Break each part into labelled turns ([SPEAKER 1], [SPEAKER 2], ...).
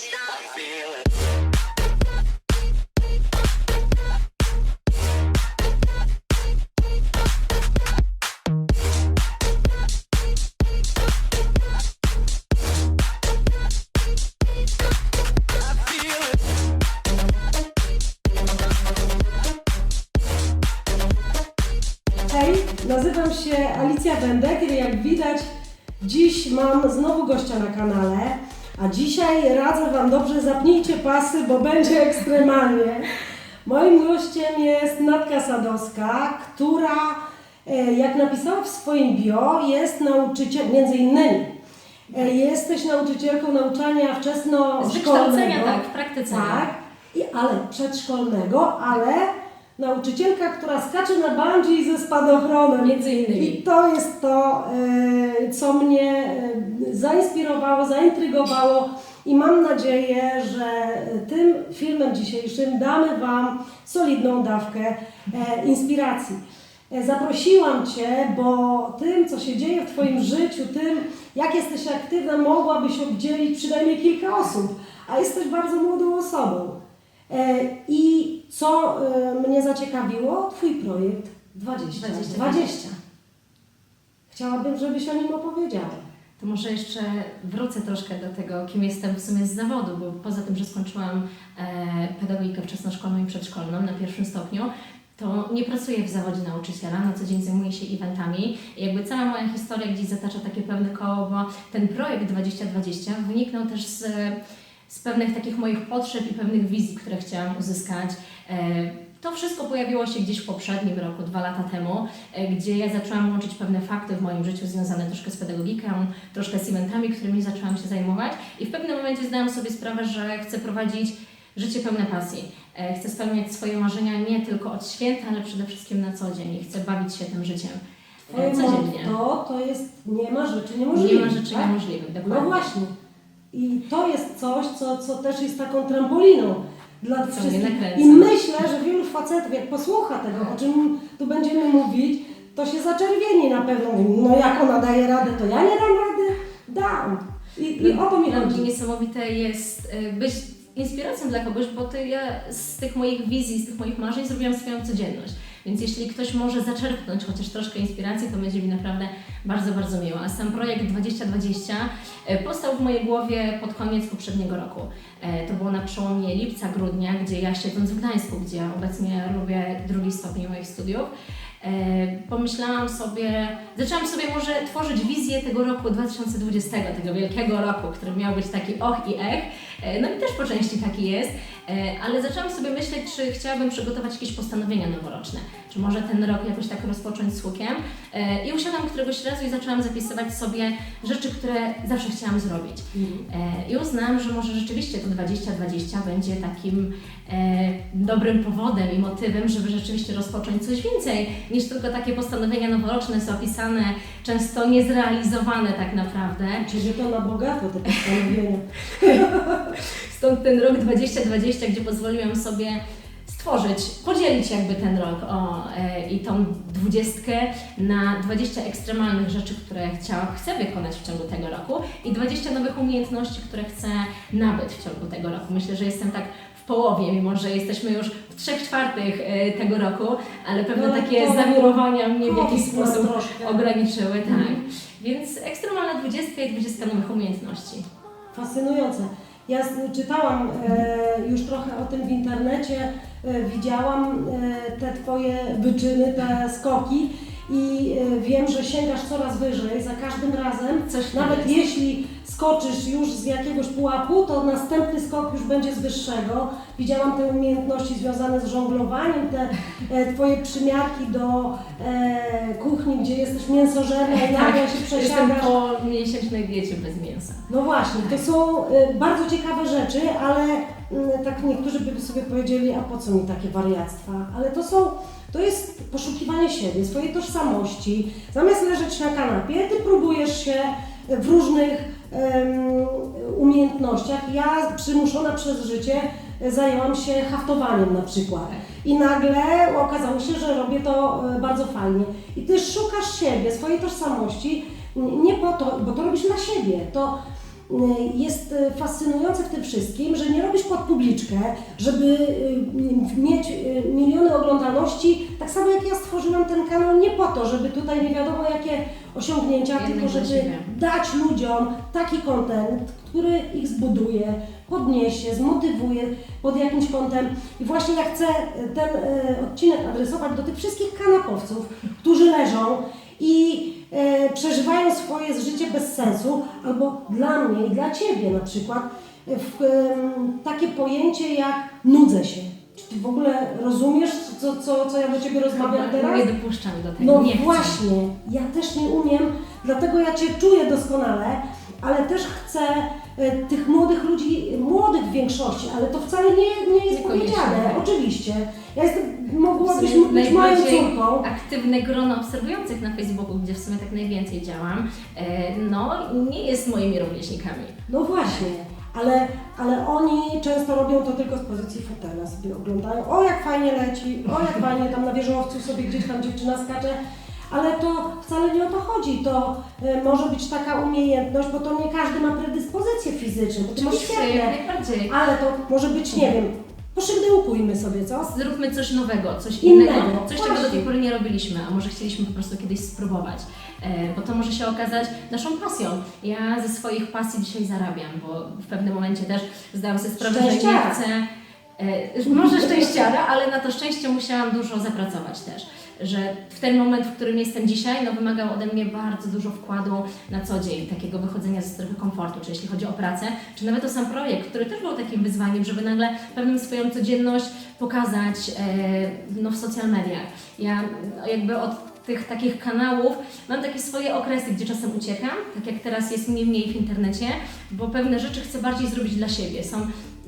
[SPEAKER 1] I feel
[SPEAKER 2] dzisiaj radzę Wam dobrze zapnijcie pasy, bo będzie ekstremalnie. Moim gościem jest Natka Sadowska, która e, jak napisała w swoim bio jest nauczyciel, między innymi e, jesteś nauczycielką nauczania wczesnoszkolnego.
[SPEAKER 3] Z wykształcenia, tak, w praktyce.
[SPEAKER 2] Tak, i, ale przedszkolnego, ale nauczycielka, która skacze na bungee ze spadochronem.
[SPEAKER 3] Między innymi.
[SPEAKER 2] I to jest to, e, co mnie e, zainspirowało, zaintrygowało i mam nadzieję, że tym filmem dzisiejszym damy Wam solidną dawkę e, inspiracji. Zaprosiłam Cię, bo tym, co się dzieje w Twoim życiu, tym, jak jesteś aktywna, mogłabyś obdzielić przynajmniej kilka osób, a jesteś bardzo młodą osobą. I co e, mnie zaciekawiło? Twój projekt 20.
[SPEAKER 3] 20.
[SPEAKER 2] 20. Chciałabym, żebyś o nim opowiedziała.
[SPEAKER 3] To może jeszcze wrócę troszkę do tego, kim jestem w sumie z zawodu, bo poza tym, że skończyłam e, pedagogikę wczesnoszkolną i przedszkolną na pierwszym stopniu, to nie pracuję w zawodzie nauczyciela, na co dzień zajmuję się eventami i jakby cała moja historia gdzieś zatacza takie pewne koło, bo ten projekt 2020 wyniknął też z, z pewnych takich moich potrzeb i pewnych wizji, które chciałam uzyskać. E, to wszystko pojawiło się gdzieś w poprzednim roku, dwa lata temu, e, gdzie ja zaczęłam łączyć pewne fakty w moim życiu związane troszkę z pedagogiką, troszkę z eventami, którymi zaczęłam się zajmować i w pewnym momencie zdałam sobie sprawę, że chcę prowadzić życie pełne pasji. E, Chcę spełniać swoje marzenia nie tylko od święta, ale przede wszystkim na co dzień i chcę bawić się tym życiem
[SPEAKER 2] Twoje
[SPEAKER 3] codziennie.
[SPEAKER 2] motto to jest nie ma rzeczy niemożliwych.
[SPEAKER 3] Nie ma rzeczy
[SPEAKER 2] tak?
[SPEAKER 3] niemożliwych,
[SPEAKER 2] No
[SPEAKER 3] dokładnie.
[SPEAKER 2] właśnie. I to jest coś, co, co też jest taką trampoliną dla
[SPEAKER 3] Co
[SPEAKER 2] wszystkich. I myślę, że wielu facetów, jak posłucha tego, o czym tu będziemy mówić, to się zaczerwieni na pewno. No jak ona daje radę, to ja nie dam rady? Dam. I, i o to mi chodzi.
[SPEAKER 3] niesamowite jest y, być inspiracją dla kogoś, bo ty, ja z tych moich wizji, z tych moich marzeń zrobiłam swoją codzienność. Więc jeśli ktoś może zaczerpnąć chociaż troszkę inspiracji, to będzie mi naprawdę bardzo, bardzo miło. A sam projekt 2020 y, powstał w mojej głowie pod koniec poprzedniego roku. E, To było na przełomie lipca, grudnia, gdzie ja siedząc w Gdańsku, gdzie obecnie robię drugi stopień moich studiów, E, pomyślałam sobie, zaczęłam sobie może tworzyć wizję tego roku 2020, tego wielkiego roku, który miał być taki och i ech. E, No i też po części taki jest, E, ale zaczęłam sobie myśleć, czy chciałabym przygotować jakieś postanowienia noworoczne, czy może ten rok jakoś tak rozpocząć z hukiem. E, I usiadłam któregoś razu i zaczęłam zapisywać sobie rzeczy, które zawsze chciałam zrobić. E, I uznałam, że może rzeczywiście to 2020 będzie takim e, dobrym powodem i motywem, żeby rzeczywiście rozpocząć coś więcej niż tylko takie postanowienia noworoczne, zapisane, często niezrealizowane tak naprawdę.
[SPEAKER 2] Czyli to na bogato te postanowienia.
[SPEAKER 3] Stąd ten rok 2020, gdzie pozwoliłam sobie stworzyć, podzielić jakby ten rok o, e, i tą dwudziestkę na 20 ekstremalnych rzeczy, które chciałam, chcę wykonać w ciągu tego roku i 20 nowych umiejętności, które chcę nabyć w ciągu tego roku. Myślę, że jestem tak w połowie, mimo że jesteśmy już w trzech czwartych e, tego roku, ale pewne
[SPEAKER 2] No,
[SPEAKER 3] takie
[SPEAKER 2] to-
[SPEAKER 3] zawirowania mnie w jakiś sposób
[SPEAKER 2] troszkę.
[SPEAKER 3] ograniczyły, tak.
[SPEAKER 2] Mhm.
[SPEAKER 3] Więc ekstremalna 20 i 20 nowych umiejętności.
[SPEAKER 2] Fascynujące. Ja czytałam e, już trochę o tym w internecie, e, widziałam e, te Twoje wyczyny, te skoki i wiem, że sięgasz coraz wyżej za każdym razem. Nawet jeśli skoczysz już z jakiegoś pułapu, to następny skok już będzie z wyższego. Widziałam te umiejętności związane z żonglowaniem, te e, Twoje przymiarki do e, kuchni, gdzie jesteś mięsożerna i nagle się
[SPEAKER 3] Jestem
[SPEAKER 2] przesiadasz.
[SPEAKER 3] po miesięcznej diecie bez mięsa.
[SPEAKER 2] No właśnie, to są y, bardzo ciekawe rzeczy, ale y, tak niektórzy by sobie powiedzieli, a po co mi takie wariactwa? Ale to są, to jest poszukiwanie siebie, swojej tożsamości. Zamiast leżeć na kanapie, ty próbujesz się w różnych umiejętnościach. Ja przymuszona przez życie y, zajęłam się haftowaniem na przykład. I nagle okazało się, że robię to y, bardzo fajnie. I ty szukasz siebie, swojej tożsamości, nie po to, bo to robisz na siebie. To jest y, fascynujące w tym wszystkim, że nie robisz pod publiczkę, żeby y, mieć miliony oglądalności, tak samo jak ja stworzyłam ten kanał nie po to, żeby tutaj nie wiadomo jakie osiągnięcia, tylko żeby dać ludziom taki kontent, który ich zbuduje, podniesie, zmotywuje pod jakimś kątem. I właśnie ja chcę ten odcinek adresować do tych wszystkich kanapowców, którzy leżą i e, przeżywają swoje życie bez sensu, albo dla mnie i dla Ciebie na przykład, e, w, em, takie pojęcie jak nudzę się. Czy Ty w ogóle rozumiesz, co, co, co ja do Ciebie rozmawiam teraz?
[SPEAKER 3] Nie dopuszczam do tego,
[SPEAKER 2] No
[SPEAKER 3] nie chcę.
[SPEAKER 2] właśnie, ja też nie umiem, dlatego ja Cię czuję doskonale, ale też chcę e, tych młodych ludzi, młodych w większości, ale to wcale nie, nie jest powiedziane, oczywiście. Ja jestem, mogłabyś być moją córką.
[SPEAKER 3] Aktywne grono obserwujących na Facebooku, gdzie w sumie tak najwięcej działam, e, no nie jest moimi rówieśnikami.
[SPEAKER 2] No właśnie, ale, ale oni często robią to tylko z pozycji fotela, sobie oglądają, o jak fajnie leci, o jak fajnie tam na wieżowcu sobie gdzieś tam dziewczyna skacze, ale to wcale nie o to chodzi, to y, może być taka umiejętność, bo to nie każdy ma predyspozycję fizyczną, bo masz
[SPEAKER 3] Oczywiście, jak najbardziej.
[SPEAKER 2] ale to może być, nie wiem, poszydełkujmy sobie, co?
[SPEAKER 3] Zróbmy coś nowego, coś
[SPEAKER 2] Innego,
[SPEAKER 3] innego, coś czego do
[SPEAKER 2] właśnie.
[SPEAKER 3] tej pory nie robiliśmy, a może chcieliśmy po prostu kiedyś spróbować, e, bo to może się okazać naszą pasją. Ja ze swoich pasji dzisiaj zarabiam, bo w pewnym momencie też zdałam sobie sprawę, że nie
[SPEAKER 2] Szczęściara.
[SPEAKER 3] chcę, może szczęściara, ale na to szczęście musiałam dużo zapracować też. Że w ten moment, w którym jestem dzisiaj, no wymagał ode mnie bardzo dużo wkładu na co dzień, takiego wychodzenia ze strefy komfortu, czy jeśli chodzi o pracę, czy nawet o sam projekt, który też był takim wyzwaniem, żeby nagle pewną swoją codzienność pokazać e, no, w social mediach. Ja jakby od tych takich kanałów mam takie swoje okresy, gdzie czasem uciekam, tak jak teraz jest mnie mniej w internecie, bo pewne rzeczy chcę bardziej zrobić dla siebie. Są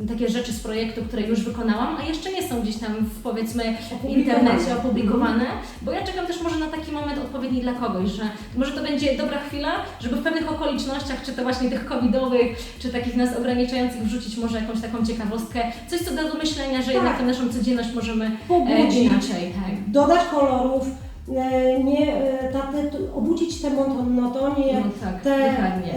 [SPEAKER 3] takie rzeczy z projektu, które już wykonałam, a jeszcze nie są gdzieś tam w powiedzmy w internecie opublikowane, bo ja czekam też może na taki moment odpowiedni dla kogoś, że może to będzie dobra chwila, żeby w pewnych okolicznościach, czy to właśnie tych covidowych, czy takich nas ograniczających wrzucić może jakąś taką ciekawostkę, coś co da do myślenia, że jednak
[SPEAKER 2] Tak.
[SPEAKER 3] tę naszą codzienność możemy e,
[SPEAKER 2] Pobudzić.
[SPEAKER 3] inaczej, tak.
[SPEAKER 2] Dodać kolorów, e, nie, e, ta, te, obudzić tę monotonię,
[SPEAKER 3] No tak,
[SPEAKER 2] te,
[SPEAKER 3] dokładnie.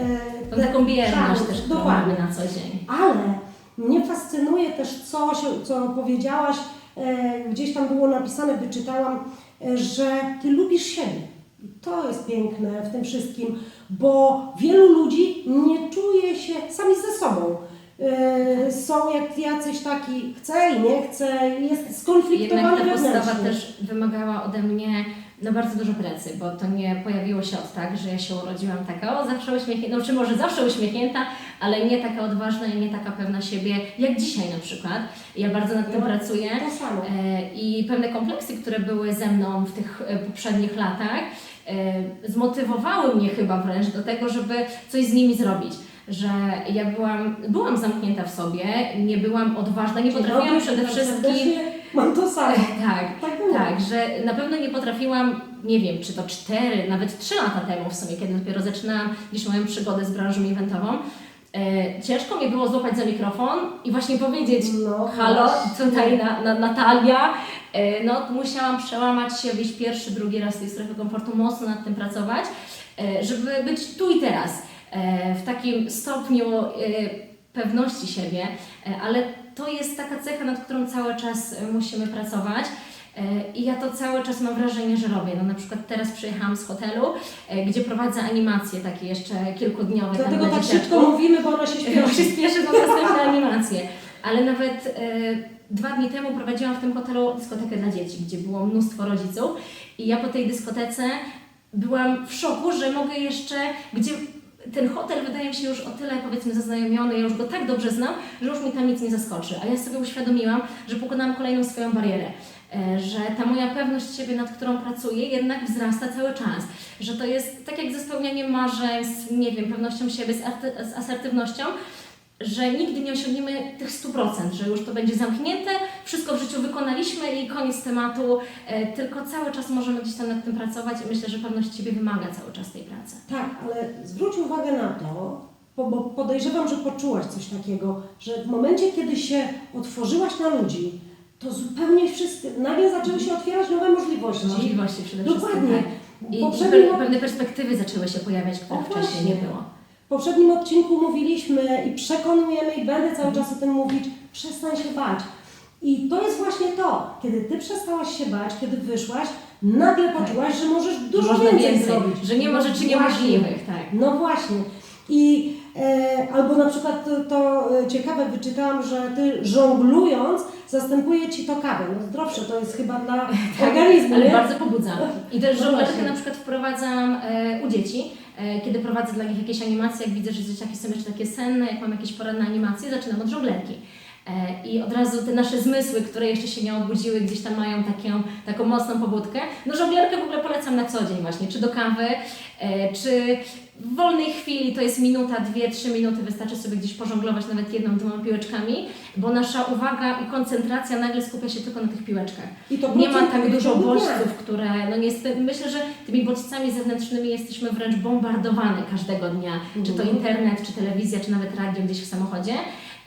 [SPEAKER 3] Tą taką bierność też, którą
[SPEAKER 2] dokładnie.
[SPEAKER 3] mamy na co dzień.
[SPEAKER 2] Ale mnie fascynuje też coś, co powiedziałaś, e, gdzieś tam było napisane, wyczytałam, e, że ty lubisz siebie. I To jest piękne w tym wszystkim, bo wielu ludzi nie czuje się sami ze sobą. E, są jak jacyś taki, chce i nie chce, jest
[SPEAKER 3] Jednak
[SPEAKER 2] skonfliktowany
[SPEAKER 3] ta postawa
[SPEAKER 2] wewnętrznie.
[SPEAKER 3] też wymagała ode mnie no bardzo dużo pracy, bo to nie pojawiło się od tak, że ja się urodziłam taka, o zawsze uśmiechnięta, no czy może zawsze uśmiechnięta, ale nie taka odważna i nie taka pewna siebie, jak dzisiaj na przykład. Ja bardzo nad tym
[SPEAKER 2] No,
[SPEAKER 3] pracuję.
[SPEAKER 2] To samo.
[SPEAKER 3] E, I pewne kompleksy, które były ze mną w tych e, poprzednich latach, e, zmotywowały mnie chyba wręcz do tego, żeby coś z nimi zrobić. Że ja byłam, byłam zamknięta w sobie, nie byłam odważna, nie potrafiłam przede wszystkim.
[SPEAKER 2] Mam to samo.
[SPEAKER 3] Tak,
[SPEAKER 2] Tak
[SPEAKER 3] tak, że na pewno nie potrafiłam, nie wiem, czy to cztery, nawet trzy lata temu w sumie, kiedy dopiero zaczynałam gdzieś moją przygodę z branżą eventową. E, ciężko mi było złapać za mikrofon i właśnie powiedzieć,
[SPEAKER 2] No
[SPEAKER 3] halo, tutaj na, na, Natalia. E, no, musiałam przełamać się, wyjść pierwszy, drugi raz z tej strefy komfortu, mocno nad tym pracować, e, żeby być tu i teraz, w takim stopniu pewności siebie, ale to jest taka cecha, nad którą cały czas musimy pracować. E, I ja to cały czas mam wrażenie, że robię. No na przykład teraz przyjechałam z hotelu, e, gdzie prowadzę animacje takie jeszcze kilkudniowe.
[SPEAKER 2] Dlatego
[SPEAKER 3] dla
[SPEAKER 2] tak szybko mówimy, bo ona się
[SPEAKER 3] Ja się
[SPEAKER 2] śpieszy.
[SPEAKER 3] na następne animacje. Ale nawet e, dwa dni temu prowadziłam w tym hotelu dyskotekę dla dzieci, gdzie było mnóstwo rodziców. I ja po tej dyskotece byłam w szoku, że mogę jeszcze, gdzie ten hotel wydaje mi się już o tyle powiedzmy zaznajomiony, ja już go tak dobrze znam, że już mi tam nic nie zaskoczy. A ja sobie uświadomiłam, że pokonałam kolejną swoją barierę. E, Że ta moja pewność siebie, nad którą pracuję, jednak wzrasta cały czas. Że to jest tak jak ze spełnianiem marzeń, z, nie wiem, pewnością siebie, z, z asertywnością, że nigdy nie osiągniemy tych 100%, że już to będzie zamknięte, wszystko w życiu wykonaliśmy i koniec tematu, e, tylko cały czas możemy gdzieś tam nad tym pracować i myślę, że pewność siebie wymaga cały czas tej pracy.
[SPEAKER 2] Tak, ale zwróć uwagę na to, bo podejrzewam, że poczułaś coś takiego, że w momencie, kiedy się otworzyłaś na ludzi, to zupełnie wszystkie, nagle zaczęły się otwierać nowe możliwości.
[SPEAKER 3] Możliwości przede
[SPEAKER 2] Dokładnie.
[SPEAKER 3] wszystkim. Tak. I, i
[SPEAKER 2] Poprzednio-
[SPEAKER 3] pe- pewne perspektywy zaczęły się pojawiać, których
[SPEAKER 2] O,
[SPEAKER 3] wcześniej
[SPEAKER 2] właśnie.
[SPEAKER 3] nie było.
[SPEAKER 2] W poprzednim odcinku mówiliśmy i przekonujemy i będę cały czas o tym mówić, przestań się bać. I to jest właśnie to, kiedy ty przestałaś się bać, kiedy wyszłaś, nagle poczułaś, że możesz dużo
[SPEAKER 3] Można
[SPEAKER 2] więcej,
[SPEAKER 3] więcej,
[SPEAKER 2] zrobić.
[SPEAKER 3] że nie ma
[SPEAKER 2] No
[SPEAKER 3] rzeczy
[SPEAKER 2] właśnie.
[SPEAKER 3] niemożliwych, tak.
[SPEAKER 2] No właśnie. I albo na przykład to, to e, ciekawe wyczytałam, że ty żonglując zastępuje ci to kawę. No zdrowsze to jest chyba dla organizmu,
[SPEAKER 3] Tak, ale
[SPEAKER 2] nie?
[SPEAKER 3] bardzo pobudza. I też
[SPEAKER 2] No
[SPEAKER 3] żonglerkę na przykład wprowadzam e, u dzieci, e, kiedy prowadzę dla nich jakieś animacje, jak widzę, że dzieciaki są jeszcze takie senne, jak mam jakieś poranne animacje, zaczynam od żonglerki. E, I od razu te nasze zmysły, które jeszcze się nie obudziły, gdzieś tam mają taką, taką mocną pobudkę. No żonglerkę w ogóle polecam na co dzień właśnie, czy do kawy, e, czy w wolnej chwili, to jest minuta, dwie, trzy minuty, wystarczy sobie gdzieś pożonglować nawet jedną, dwoma piłeczkami, bo nasza uwaga i koncentracja nagle skupia się tylko na tych piłeczkach.
[SPEAKER 2] I to
[SPEAKER 3] Nie ma tak dużo bodźców, które, no niestety, myślę, że tymi bodźcami zewnętrznymi jesteśmy wręcz bombardowane każdego dnia, czy to
[SPEAKER 2] Mhm.
[SPEAKER 3] internet, czy telewizja, czy nawet radio gdzieś w samochodzie.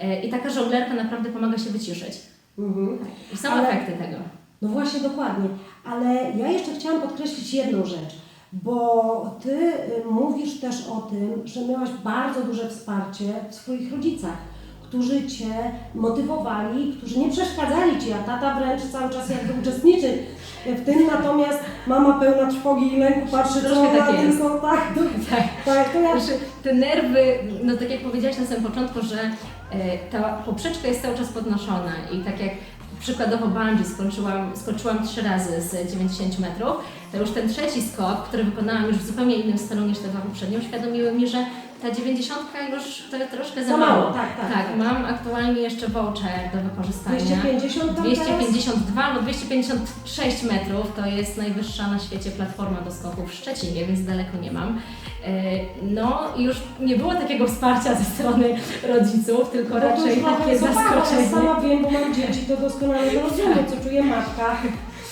[SPEAKER 3] E, I taka żonglerka naprawdę pomaga się wyciszyć.
[SPEAKER 2] Mhm.
[SPEAKER 3] I są
[SPEAKER 2] Ale-
[SPEAKER 3] efekty tego.
[SPEAKER 2] No właśnie, dokładnie. Ale ja jeszcze chciałam podkreślić jedną rzecz, bo ty y, mówisz też o tym, że miałaś bardzo duże wsparcie w swoich rodzicach, którzy cię motywowali, którzy nie przeszkadzali ci, a tata wręcz cały czas jakby uczestniczy w tym, natomiast mama pełna trwogi i lęku patrzy, co ona
[SPEAKER 3] tak
[SPEAKER 2] tylko tak,
[SPEAKER 3] Tak.
[SPEAKER 2] tak,
[SPEAKER 3] Znaczy, te nerwy, no tak jak powiedziałaś na samym początku, że ta poprzeczka jest cały czas podnoszona i tak jak przykładowo bungee skończyłam, skoczyłam trzy razy z 90 metrów, to już ten trzeci skok, który wykonałam już w zupełnie innym stylu niż te dwa poprzednie, uświadomiły mi, że ta 90 już to troszkę za,
[SPEAKER 2] Za mało, tak, tak,
[SPEAKER 3] tak,
[SPEAKER 2] tak.
[SPEAKER 3] mam aktualnie jeszcze voucher do wykorzystania.
[SPEAKER 2] 250 tam teraz?
[SPEAKER 3] 252 lub 256 metrów to jest najwyższa na świecie platforma do skoków w Szczecinie, więc daleko nie mam. E, No i już nie było takiego wsparcia ze strony rodziców, tylko
[SPEAKER 2] No
[SPEAKER 3] raczej takie
[SPEAKER 2] zobaczę, Ja
[SPEAKER 3] zaskoczenie.
[SPEAKER 2] sama wiem, bo mam dzieci, to doskonale rozumiem, co czuje matka,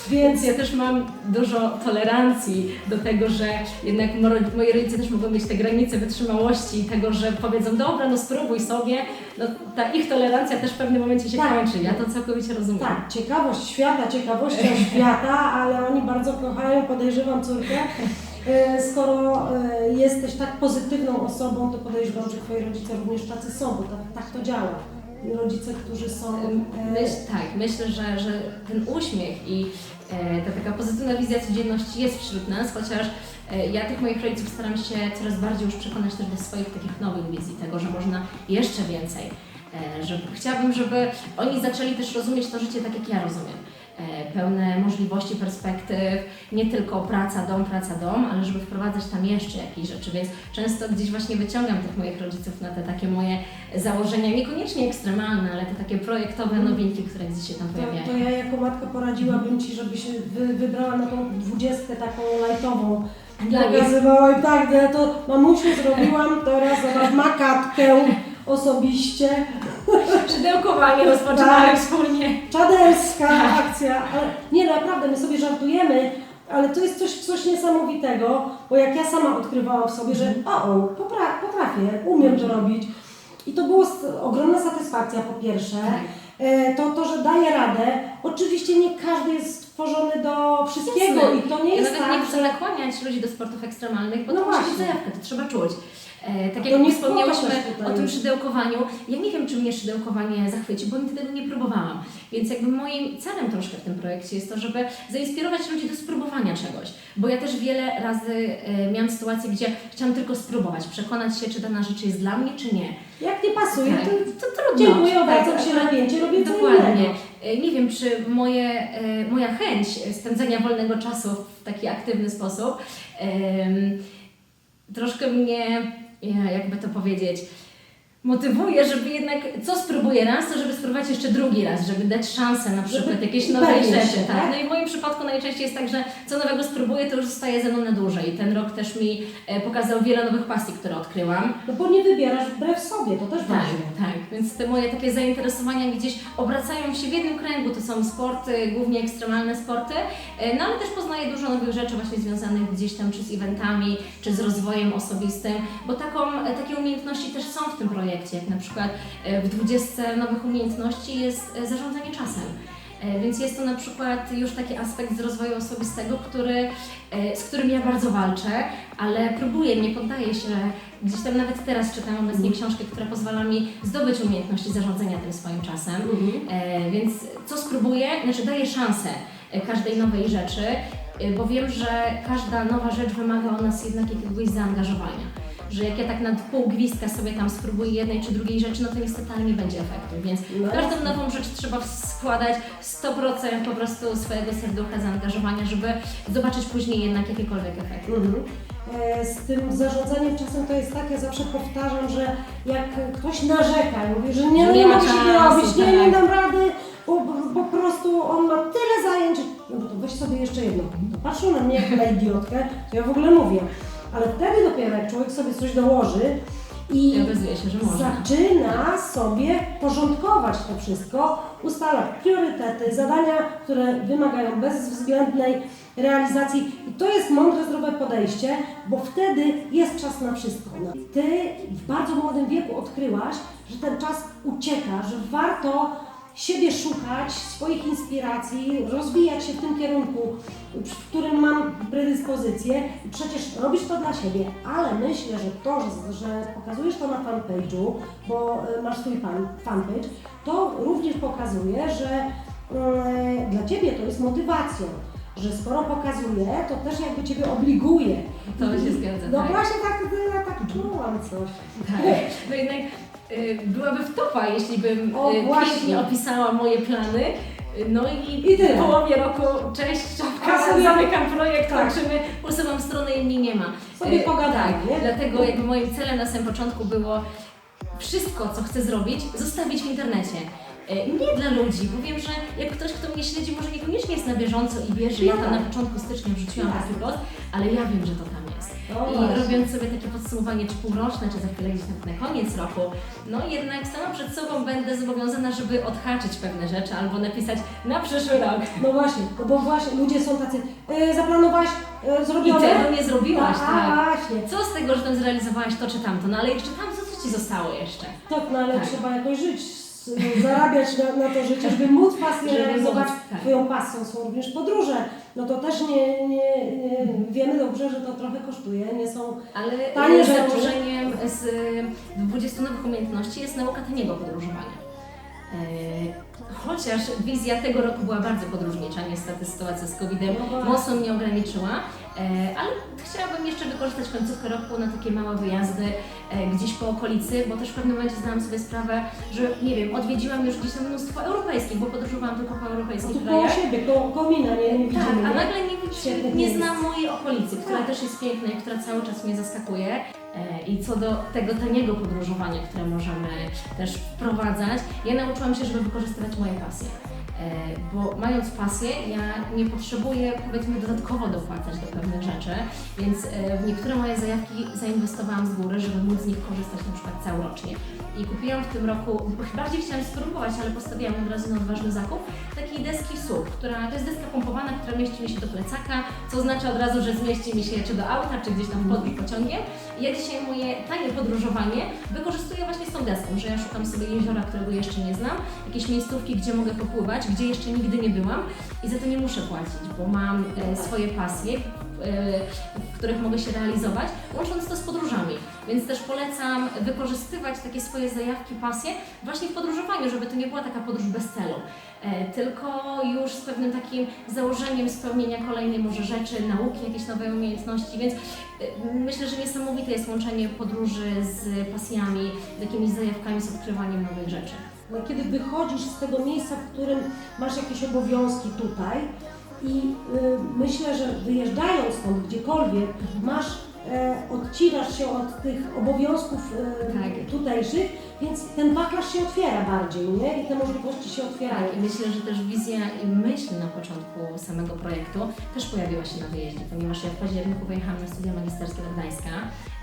[SPEAKER 2] więc
[SPEAKER 3] ja też mam dużo tolerancji do tego, że jednak moi rodzice też mogą mieć te granice wytrzymałości i tego, że powiedzą, dobra, no spróbuj sobie. No, ta ich tolerancja też w pewnym momencie się
[SPEAKER 2] Tak.
[SPEAKER 3] kończy. Ja to całkowicie rozumiem.
[SPEAKER 2] Tak, ciekawość świata, ciekawością świata, ale oni bardzo kochają, podejrzewam córkę. E, Skoro e, jesteś tak pozytywną osobą, to podejrzewam, że twoi rodzice również tacy są, bo tak, tak to działa. Rodzice, którzy są. e,
[SPEAKER 3] Myśl, tak, myślę, że, że ten uśmiech i ta taka pozytywna wizja codzienności jest wśród nas, chociaż e, ja tych moich rodziców staram się coraz bardziej już przekonać też do swoich takich nowych wizji, tego, że można jeszcze więcej. E, że chciałabym, żeby oni zaczęli też rozumieć to życie tak, jak ja rozumiem. E, pełne możliwości, perspektyw, nie tylko praca, dom, praca, dom, ale żeby wprowadzać tam jeszcze jakieś rzeczy, więc często gdzieś właśnie wyciągam tych moich rodziców na te takie moje założenia, niekoniecznie ekstremalne, ale te takie projektowe nowinki, które gdzieś się tam
[SPEAKER 2] To,
[SPEAKER 3] pojawiają.
[SPEAKER 2] to ja jako matka poradziłabym Ci, żeby się wy, wybrała na tą dwudziestkę taką lajtową.
[SPEAKER 3] Dla nich.
[SPEAKER 2] Pokazywała i tak, ja to mamusiu zrobiłam, teraz zobacz, ma katkę osobiście.
[SPEAKER 3] Szydełkowanie rozpoczynamy
[SPEAKER 2] Tak.
[SPEAKER 3] wspólnie.
[SPEAKER 2] Czaderska akcja, ale nie naprawdę, my sobie żartujemy, ale to jest coś, coś niesamowitego, bo jak ja sama odkrywałam w sobie, że o, o potrafię, umiem to robić. I to było s- ogromna satysfakcja po pierwsze. E, To, to, że daję radę. Oczywiście nie każdy jest stworzony do wszystkiego
[SPEAKER 3] Jasne.
[SPEAKER 2] i to nie
[SPEAKER 3] Ja
[SPEAKER 2] jest
[SPEAKER 3] nawet
[SPEAKER 2] tak,
[SPEAKER 3] nie chcę
[SPEAKER 2] że...
[SPEAKER 3] nakłaniać ludzi do sportów ekstremalnych, bo
[SPEAKER 2] No
[SPEAKER 3] to musi być
[SPEAKER 2] właśnie.
[SPEAKER 3] zajawka, to trzeba czuć. E, tak
[SPEAKER 2] To
[SPEAKER 3] jak
[SPEAKER 2] nie
[SPEAKER 3] wspomniałyśmy o tym szydełkowaniu, ja nie wiem, czy mnie szydełkowanie zachwyci, bo nigdy tego nie próbowałam. Więc jakby moim celem troszkę w tym projekcie jest to, żeby zainspirować ludzi do spróbowania czegoś. Bo ja też wiele razy e, miałam sytuację, gdzie chciałam tylko spróbować, przekonać się, czy dana rzecz jest dla mnie, czy nie.
[SPEAKER 2] Jak nie pasuje,
[SPEAKER 3] Tak,
[SPEAKER 2] to
[SPEAKER 3] to trudno.
[SPEAKER 2] dziękuję, obracam
[SPEAKER 3] Tak,
[SPEAKER 2] się
[SPEAKER 3] ale-
[SPEAKER 2] na pięcie, robię
[SPEAKER 3] Dokładnie. E, Nie wiem, czy moje, moja chęć spędzania wolnego czasu w taki aktywny sposób troszkę mnie, jakby to powiedzieć, motywuje, żeby jednak, co spróbuję raz, to żeby spróbować jeszcze drugi raz, żeby dać szansę na przykład
[SPEAKER 2] Żeby
[SPEAKER 3] jakiejś nowej rzeczy.
[SPEAKER 2] się,
[SPEAKER 3] tak?
[SPEAKER 2] tak?
[SPEAKER 3] No i w moim przypadku najczęściej jest tak, że co nowego spróbuję, to już zostaje ze mną na dłużej. Ten rok też mi e, pokazał wiele nowych pasji, które odkryłam.
[SPEAKER 2] No bo nie wybierasz wbrew sobie, to też
[SPEAKER 3] Tak,
[SPEAKER 2] ważne.
[SPEAKER 3] tak. Więc te moje takie zainteresowania gdzieś obracają się w jednym kręgu. To są sporty, głównie ekstremalne sporty, e, no ale też poznaję dużo nowych rzeczy właśnie związanych gdzieś tam czy z eventami, czy z rozwojem osobistym, bo taką, e, takie umiejętności też są w tym projekcie, jak na przykład w 20 nowych umiejętności jest zarządzanie czasem. E, Więc jest to na przykład już taki aspekt z rozwoju osobistego, który, e, z którym ja bardzo walczę, ale próbuję, nie poddaję się. Gdzieś tam nawet teraz czytam obecnie książkę, która pozwala mi zdobyć umiejętności zarządzania tym swoim czasem. E, Więc co spróbuję, znaczy daję szansę każdej nowej rzeczy, bo wiem, że każda nowa rzecz wymaga od nas jednak jakiegoś zaangażowania. Że jak ja tak na pół gwizdka sobie tam spróbuję jednej czy drugiej rzeczy, no to niestety ale nie będzie efektu. Więc
[SPEAKER 2] No
[SPEAKER 3] każdą
[SPEAKER 2] jasne.
[SPEAKER 3] nową rzecz trzeba składać 100% po prostu swojego serducha, zaangażowania, żeby zobaczyć później jednak jakiekolwiek efekty.
[SPEAKER 2] Mhm. E, Z tym zarządzaniem czasem to jest tak, ja zawsze powtarzam, że jak ktoś narzeka i mówi, że nie,
[SPEAKER 3] Że
[SPEAKER 2] nie, mogę się robić, nie, nie
[SPEAKER 3] tak.
[SPEAKER 2] dam rady, bo po prostu on ma tyle zajęć, no to weź sobie jeszcze jedno. Patrzą na mnie jak na idiotkę, to ja w ogóle mówię. Ale wtedy dopiero jak człowiek sobie coś dołoży i
[SPEAKER 3] okazuje się,
[SPEAKER 2] zaczyna sobie porządkować to wszystko, ustalać priorytety, zadania, które wymagają bezwzględnej realizacji. I to jest mądre, zdrowe podejście, bo wtedy jest czas na wszystko. Ty w bardzo młodym wieku odkryłaś, że ten czas ucieka, że warto siebie szukać, swoich inspiracji, rozwijać się w tym kierunku, w którym mam predyspozycję przecież robisz to dla siebie, ale myślę, że to, że, że pokazujesz to na fanpage'u, bo y, masz swój fan, fanpage, to również pokazuje, że y, dla Ciebie to jest motywacją, że skoro pokazuje, to też jakby Ciebie obliguje.
[SPEAKER 3] To
[SPEAKER 2] I-
[SPEAKER 3] się zgadza,
[SPEAKER 2] No
[SPEAKER 3] tak.
[SPEAKER 2] właśnie tak, ja tak czułam coś.
[SPEAKER 3] Tak. No jednak y, byłaby wtopa, jeśli bym
[SPEAKER 2] O,
[SPEAKER 3] y, pięknie opisała moje plany. Y, No i,
[SPEAKER 2] I tyle.
[SPEAKER 3] w połowie roku, cześć, czapka,
[SPEAKER 2] sobie-
[SPEAKER 3] zamykam projekt,
[SPEAKER 2] Tak.
[SPEAKER 3] kończymy, usuwam stronę i mnie nie ma.
[SPEAKER 2] Sobie pogadamy,
[SPEAKER 3] tak,
[SPEAKER 2] nie?
[SPEAKER 3] Dlatego jakby moim celem na samym początku było wszystko, co chcę zrobić, zostawić w internecie. Nie dla ludzi, bo wiem, że jak ktoś, kto mnie śledzi, może niekoniecznie jest na bieżąco i wie, że ja tam na początku stycznia wrzuciłam taki post, ale ja wiem, że to tam.
[SPEAKER 2] No
[SPEAKER 3] I
[SPEAKER 2] właśnie.
[SPEAKER 3] robiąc sobie takie podsumowanie, czy półroczne, czy za chwilę gdzieś na, koniec roku, no jednak sama przed sobą będę zobowiązana, żeby odhaczyć pewne rzeczy albo napisać na przyszły rok.
[SPEAKER 2] No właśnie, no bo właśnie ludzie są tacy, y, zaplanowałaś, y,
[SPEAKER 3] I
[SPEAKER 2] zrobione?
[SPEAKER 3] tego nie zrobiłaś,
[SPEAKER 2] A,
[SPEAKER 3] tak.
[SPEAKER 2] właśnie.
[SPEAKER 3] Co z tego, że tam zrealizowałaś to czy tamto, no ale jeszcze tam, co, co Ci zostało jeszcze?
[SPEAKER 2] Tak, no ale
[SPEAKER 3] Tak.
[SPEAKER 2] trzeba jakoś żyć, zarabiać na, na to życie, żeby móc pasję realizować.
[SPEAKER 3] tak.
[SPEAKER 2] Twoją pasją są również podróże. No to też nie, nie, nie wiemy dobrze, że to trochę kosztuje, nie są
[SPEAKER 3] Ale
[SPEAKER 2] Tanie
[SPEAKER 3] e,
[SPEAKER 2] rzeczy.
[SPEAKER 3] założeniem z y, 20 nowych umiejętności jest nauka taniego podróżowania. E, Chociaż wizja tego roku była bardzo podróżnicza, niestety sytuacja z COVID-em
[SPEAKER 2] No
[SPEAKER 3] mocno mnie ograniczyła, e, ale chciałabym jeszcze wykorzystać końcówkę roku na takie małe wyjazdy e, gdzieś po okolicy, bo też w pewnym momencie zdałam sobie sprawę, że nie wiem, odwiedziłam już gdzieś tam mnóstwo europejskich, bo podróżowałam tylko po
[SPEAKER 2] no
[SPEAKER 3] europejskich
[SPEAKER 2] koło
[SPEAKER 3] krajach.
[SPEAKER 2] siebie, koło komina, nie, nie
[SPEAKER 3] Tak,
[SPEAKER 2] widzimy.
[SPEAKER 3] a
[SPEAKER 2] nie?
[SPEAKER 3] nagle nie, nie znam mojej okolicy, która
[SPEAKER 2] Tak.
[SPEAKER 3] też jest piękna i która cały czas mnie zaskakuje. E, I co do tego taniego podróżowania, które możemy też wprowadzać, ja nauczyłam się, żeby wykorzystywać moje pasje. E, Bo mając pasję, ja nie potrzebuję powiedzmy dodatkowo dopłacać do pewnych rzeczy, więc e, w niektóre moje zajawki zainwestowałam z góry, żeby móc z nich korzystać na przykład całorocznie. I kupiłam w tym roku, bardziej chciałam spróbować, ale postawiłam od razu na odważny zakup, takiej deski SUV, która to jest deska pompowana, która mieści mi się do plecaka, co oznacza od razu, że zmieści mi się czy do auta, czy gdzieś tam w podróż pociągiem. I ja dzisiaj moje tanie podróżowanie wykorzystuję właśnie z tą deską, że ja szukam sobie jeziora, którego jeszcze nie znam, jakieś miejscówki, gdzie mogę popływać, gdzie jeszcze nigdy nie byłam i za to nie muszę płacić, bo mam e, swoje pasje, e, w których mogę się realizować, łącząc to z podróżami. Więc też polecam wykorzystywać takie swoje zajawki, pasje właśnie w podróżowaniu, żeby to nie była taka podróż bez celu, e, tylko już z pewnym takim założeniem spełnienia kolejnej może rzeczy, nauki, jakieś nowe umiejętności, więc e, myślę, że niesamowite jest łączenie podróży z pasjami, z jakimiś zajawkami, z odkrywaniem nowych rzeczy.
[SPEAKER 2] No, kiedy wychodzisz z tego miejsca, w którym masz jakieś obowiązki tutaj i y, myślę, że wyjeżdżając stąd gdziekolwiek, masz, e, odcinasz się od tych obowiązków e,
[SPEAKER 3] Tak.
[SPEAKER 2] tutejszych, więc ten wachlarz się otwiera bardziej, nie? I te możliwości się otwierają.
[SPEAKER 3] Tak, i myślę, że też wizja i myśl na początku samego projektu też pojawiła się na wyjeździe, ponieważ ja w październiku pojechałam na studia magisterskie do Gdańska,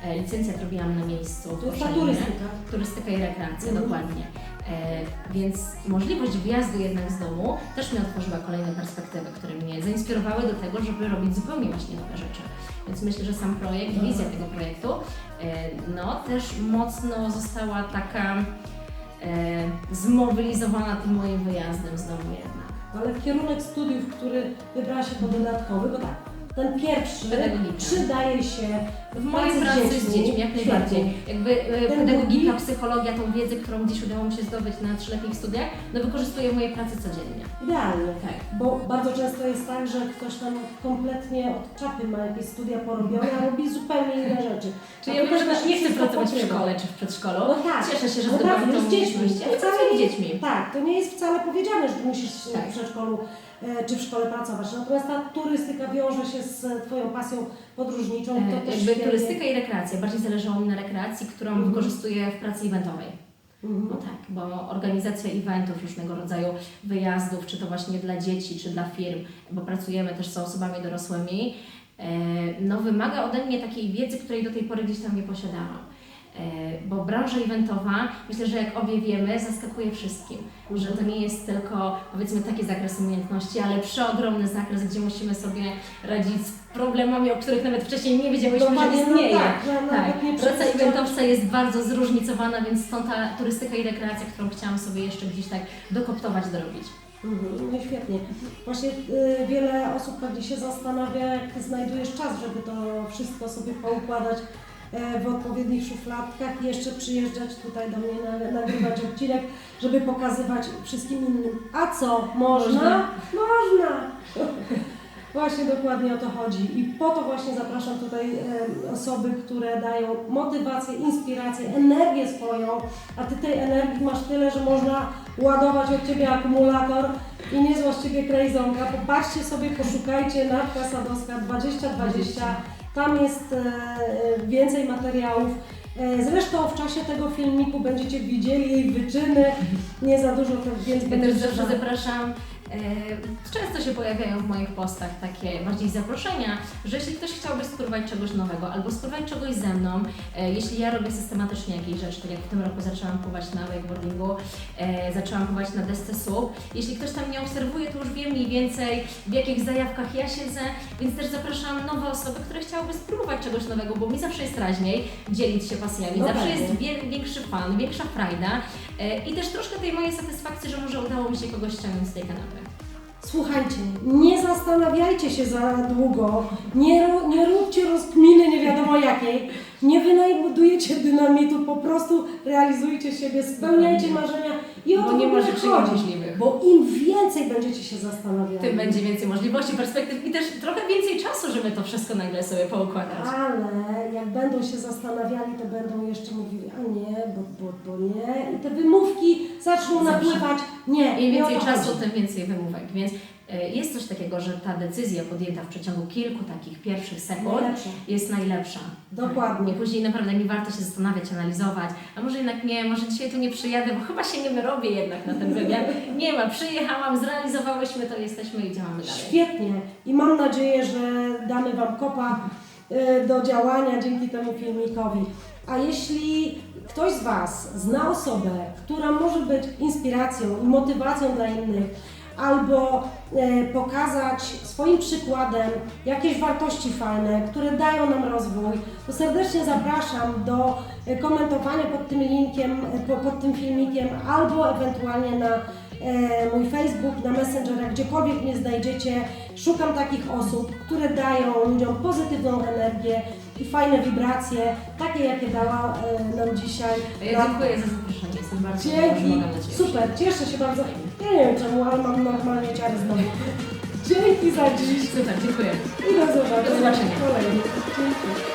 [SPEAKER 3] e, licencjat robiłam na miejscu w
[SPEAKER 2] To jest ta
[SPEAKER 3] Koszalinie.
[SPEAKER 2] turystyka.
[SPEAKER 3] Turystyka i rekreacja,
[SPEAKER 2] Mhm.
[SPEAKER 3] dokładnie. E, więc możliwość wjazdu jednak z domu też mi otworzyła kolejne perspektywy, które mnie zainspirowały do tego, żeby robić zupełnie właśnie nowe rzeczy. Więc myślę, że sam projekt, wizja tego projektu, e, no też mocno została taka e, zmobilizowana tym moim wyjazdem z domu jednak.
[SPEAKER 2] Ale kierunek studiów, który wybrała się to dodatkowy, bo tak, ten pierwszy
[SPEAKER 3] Pedagogika.
[SPEAKER 2] przydaje się
[SPEAKER 3] W mojej pracy z dziećmi jak najbardziej. Jakby e, pedagogika, psychologia, tą wiedzę, którą gdzieś udało mi się zdobyć na trzyletnich studiach, no wykorzystuję w mojej pracy codziennie.
[SPEAKER 2] Idealnie.
[SPEAKER 3] Tak.
[SPEAKER 2] Bo bardzo często jest tak, że ktoś tam kompletnie od czapy ma jakieś studia porobione, a robi zupełnie inne rzeczy.
[SPEAKER 3] Czyli ja
[SPEAKER 2] to też też
[SPEAKER 3] nie chcę pracować w szkole czy w przedszkolu.
[SPEAKER 2] No tak.
[SPEAKER 3] Cieszę się, że
[SPEAKER 2] No tak,
[SPEAKER 3] tą
[SPEAKER 2] z dziećmi.
[SPEAKER 3] ale
[SPEAKER 2] Wcale
[SPEAKER 3] z dziećmi.
[SPEAKER 2] Tak, to nie jest wcale powiedziane, że musisz
[SPEAKER 3] Tak.
[SPEAKER 2] w przedszkolu czy w szkole pracować. Natomiast ta turystyka wiąże się z e, Twoją pasją podróżniczą. To
[SPEAKER 3] E,
[SPEAKER 2] też
[SPEAKER 3] Jakby turystyka i rekreacja. Bardziej zależało mi na rekreacji, którą
[SPEAKER 2] Mhm.
[SPEAKER 3] wykorzystuję w pracy eventowej.
[SPEAKER 2] Mhm.
[SPEAKER 3] No tak, bo organizacja eventów różnego rodzaju wyjazdów, czy to właśnie dla dzieci, czy dla firm, bo pracujemy też z osobami dorosłymi, e, no wymaga ode mnie takiej wiedzy, której do tej pory gdzieś tam nie posiadałam. E, Bo branża eventowa, myślę, że jak obie wiemy, zaskakuje wszystkim. Że to nie jest tylko powiedzmy taki zakres umiejętności, ale przeogromny zakres, gdzie musimy sobie radzić z problemami, o których nawet wcześniej nie wiedziałyśmy, że
[SPEAKER 2] Dokładnie, no
[SPEAKER 3] istnieje.
[SPEAKER 2] tak, że nawet
[SPEAKER 3] Tak,
[SPEAKER 2] nie
[SPEAKER 3] praca eventowca jest bardzo zróżnicowana, więc stąd ta turystyka i rekreacja, którą chciałam sobie jeszcze gdzieś tak dokoptować, dorobić.
[SPEAKER 2] Mhm, no świetnie. Właśnie y, wiele osób pewnie się zastanawia, jak znajdujesz czas, żeby to wszystko sobie poukładać w odpowiednich szufladkach i jeszcze przyjeżdżać tutaj do mnie, na, nagrywać odcinek, żeby pokazywać wszystkim innym. A co? Można?
[SPEAKER 3] Można.
[SPEAKER 2] Można! Właśnie dokładnie o to chodzi. I po to właśnie zapraszam tutaj e, osoby, które dają motywację, inspirację, energię swoją, a Ty tej energii masz tyle, że można ładować od Ciebie akumulator i niezła z Ciebie krejzonka. Popatrzcie sobie, poszukajcie Natka Sadowska 2020. Tam jest e, więcej materiałów. E, Zresztą w czasie tego filmiku będziecie widzieli jej wyczyny. Nie za dużo, więc
[SPEAKER 3] Ja
[SPEAKER 2] będzie
[SPEAKER 3] też zawsze zapraszam, e, często się pojawiają w moich postach takie bardziej zaproszenia, że jeśli ktoś chciałby spróbować czegoś nowego albo spróbować czegoś ze mną, e, jeśli ja robię systematycznie jakieś rzeczy, tak jak w tym roku zaczęłam pływać na wakeboardingu, e, zaczęłam pływać na desce SUP, jeśli ktoś tam mnie obserwuje, to już wie mniej więcej w jakich zajawkach ja siedzę, więc też zapraszam nowe osoby, które chciałyby spróbować czegoś nowego, bo mi zawsze jest raźniej dzielić się pasjami,
[SPEAKER 2] No
[SPEAKER 3] zawsze
[SPEAKER 2] pewnie.
[SPEAKER 3] jest wie, większy fan, większa frajda i też troszkę tej mojej satysfakcji, że może udało mi się kogoś ściągnąć z tej kanapy.
[SPEAKER 2] Słuchajcie, nie zastanawiajcie się za długo, nie, nie róbcie rozkminy nie wiadomo jakiej, nie wynajmujecie dynamitu, po prostu realizujcie siebie, spełniajcie marzenia i o
[SPEAKER 3] Bo
[SPEAKER 2] to
[SPEAKER 3] nie rzeczy
[SPEAKER 2] chodzi.
[SPEAKER 3] niemożliwych.
[SPEAKER 2] Bo im więcej będziecie się zastanawiali,
[SPEAKER 3] Tym będzie więcej możliwości, perspektyw i też trochę więcej czasu, żeby to wszystko nagle sobie poukładać.
[SPEAKER 2] ale jak będą się zastanawiali, to będą jeszcze mówili, a nie, bo, bo, bo nie i te wymówki zaczną
[SPEAKER 3] Zawsze.
[SPEAKER 2] napływać. Nie,
[SPEAKER 3] Im
[SPEAKER 2] nie
[SPEAKER 3] więcej
[SPEAKER 2] to
[SPEAKER 3] czasu, tym więcej wymówek. Więc jest coś takiego, że ta decyzja podjęta w przeciągu kilku takich pierwszych sekund jest najlepsza.
[SPEAKER 2] Dokładnie.
[SPEAKER 3] I później naprawdę nie warto się zastanawiać, analizować, a może jednak nie, może dzisiaj tu nie przyjadę, bo chyba się nie wyrobię jednak na ten wywiad. Nie ma, przyjechałam, zrealizowałyśmy to, jesteśmy i działamy dalej.
[SPEAKER 2] Świetnie i mam nadzieję, że damy Wam kopa y, do działania dzięki temu filmikowi. A jeśli ktoś z Was zna osobę, która może być inspiracją i motywacją dla innych, albo e, pokazać swoim przykładem jakieś wartości fajne, które dają nam rozwój, to serdecznie zapraszam do e, komentowania pod tym linkiem, e, po- pod tym filmikiem, albo ewentualnie na mój Facebook, na Messengera, gdziekolwiek mnie znajdziecie. Szukam takich osób, które dają ludziom pozytywną energię i fajne wibracje, takie jakie dała nam dzisiaj.
[SPEAKER 3] Ja dziękuję za zaproszenie, jestem bardzo
[SPEAKER 2] Dzięki, super, cieszę się bardzo. Ja nie wiem czemu, ale mam normalnie ciary znowu. Dzięki za dziś
[SPEAKER 3] Super, dziękuję.
[SPEAKER 2] i do zobaczenia.
[SPEAKER 3] Do zobaczenia.
[SPEAKER 2] Kolejny. Dzięki.